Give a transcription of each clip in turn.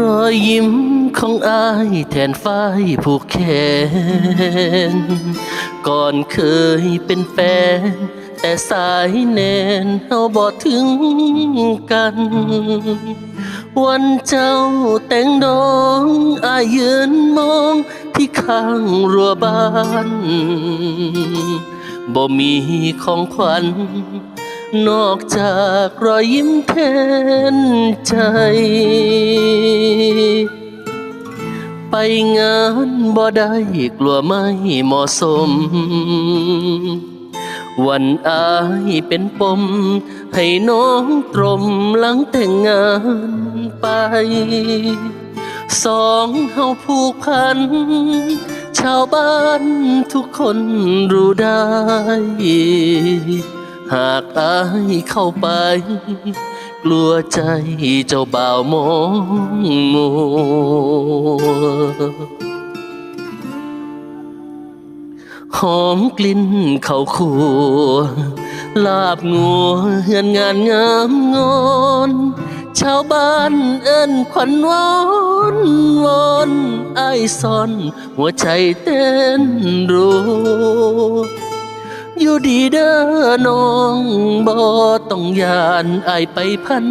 รอยยิ้มของอายแทนฝ้ายผูกแขน ก่อนเคยเป็นแฟน แต่สายแนนเฮาบ่ถึงกัน วันเจ้าแต่งดองอายยืนมองที่ข้างรั้วบ้าน บ่มีของขวัญ นอกจากรอยยิ้มแทนใจ ไปงานบ่ได้กลัวไม่เหมาะสม วันอายเป็นปม ให้น้องตรมหลังแต่งงานไป สองเฮาผูกพัน ชาวบ้านทุกคนรู้ได้ หากอายเข้าไป กลัวใจเจ้าบ่าวมองมัวหอมกลิ่นเข้าคั่ลาบงัวเฮือนงานงามงอนชาวบ้านเอิ้นขวัญวอนวอนไอซ่อน หัวใจเต้นรัว อยู่ดีเด้อน้องบ่ต้องยานอายไปพัน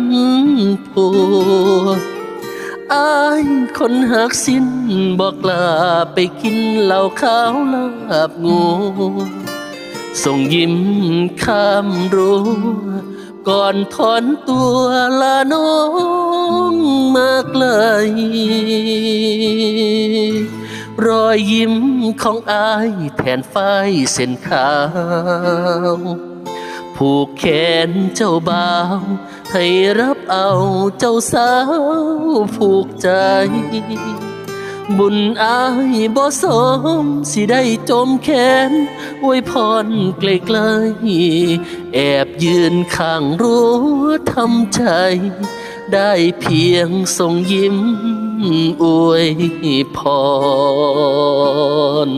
ผัวอายคนหักสิ้นบอกลาไปกินเหล้าขาวลาบงูส่งยิ้มข้ามรั้ก่อนถอนตัวลาน้องมาไกลย รอยยิ้มของอายแทนไฟเส้นขาว ผูกแขนเจ้าบ่าว ให้รับเอาเจ้าสาวผูกใจ บุญอายบ่สมสิได้จมแขนอวยพรไกลๆแอบยืนข้างรั้วทำใจ ได้เพียงส่งยิ้มอวยพร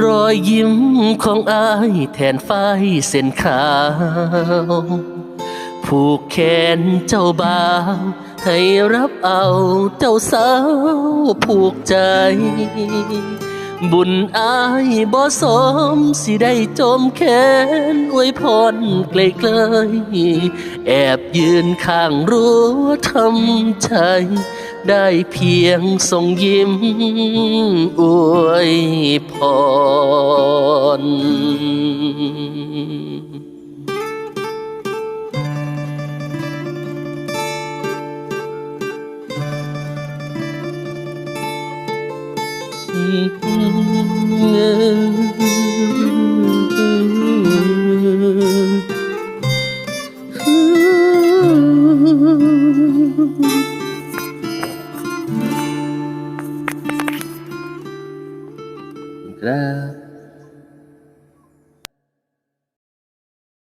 รอยยิ้มของอายแทนฝ้ายเส้นขาว ผูกแขนเจ้าบ่าว ให้รับเอาเจ้าสาวผูกใจ บุญอายบ่สมสิได้จมแขนอวยพรไกลๆแอบยืนข้างรั้วทำใจ ได้เพียงทรงยิ้มอวยพรอ 啦。